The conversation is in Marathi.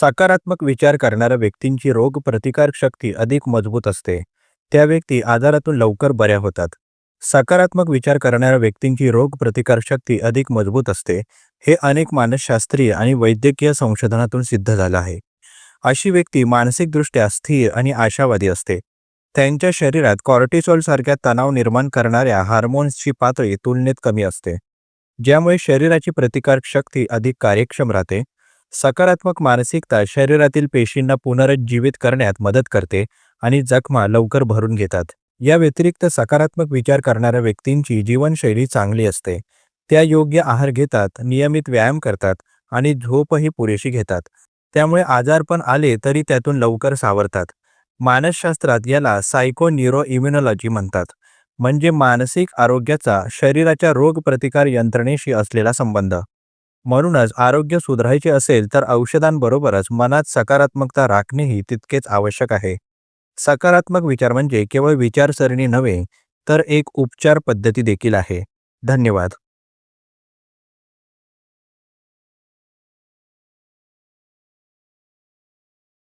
सकारात्मक विचार करणाऱ्या व्यक्तींची रोग प्रतिकार शक्ती अधिक मजबूत असते. त्या व्यक्ती आजारातून लवकर बऱ्या होतात. सकारात्मक विचार करणाऱ्या व्यक्तींची रोग प्रतिकार शक्ती अधिक मजबूत असते. हे अनेक मानसशास्त्रीय आणि वैद्यकीय संशोधनातून सिद्ध झालं आहे. अशी व्यक्ती मानसिकदृष्ट्या स्थिर आणि आशावादी असते. त्यांच्या शरीरात कॉर्टिसॉल सारख्या तणाव निर्माण करणाऱ्या हार्मोन्सची पातळी तुलनेत कमी असते. ज्यामुळे शरीराची प्रतिकार शक्ती अधिक कार्यक्षम राहते. सकारात्मक मानसिकता शरीरातील पेशींना पुनरुज्जीवित करण्यात मदत करते आणि जखमा लवकर भरून घेतात. या व्यतिरिक्त सकारात्मक विचार करणाऱ्या व्यक्तींची जीवनशैली चांगली असते. त्या योग्य आहार घेतात नियमित व्यायाम करतात आणि झोपही पुरेशी घेतात. त्यामुळे आजारपण आले तरी त्यातून लवकर सावरतात. मानसशास्त्रात याला सायको न्यूरो इम्युनॉलॉजी म्हणतात. म्हणजे मानसिक आरोग्याचा शरीराच्या रोग प्रतिकार यंत्रणेशी असलेला संबंध. म्हणूनच आरोग्य सुधारायचे असेल तर औषधांबरोबरच मनात सकारात्मकता राखणेही तितकेच आवश्यक आहे. सकारात्मक विचार म्हणजे केवळ विचारसरणी नव्हे तर एक उपचार पद्धती देखील आहे. धन्यवाद.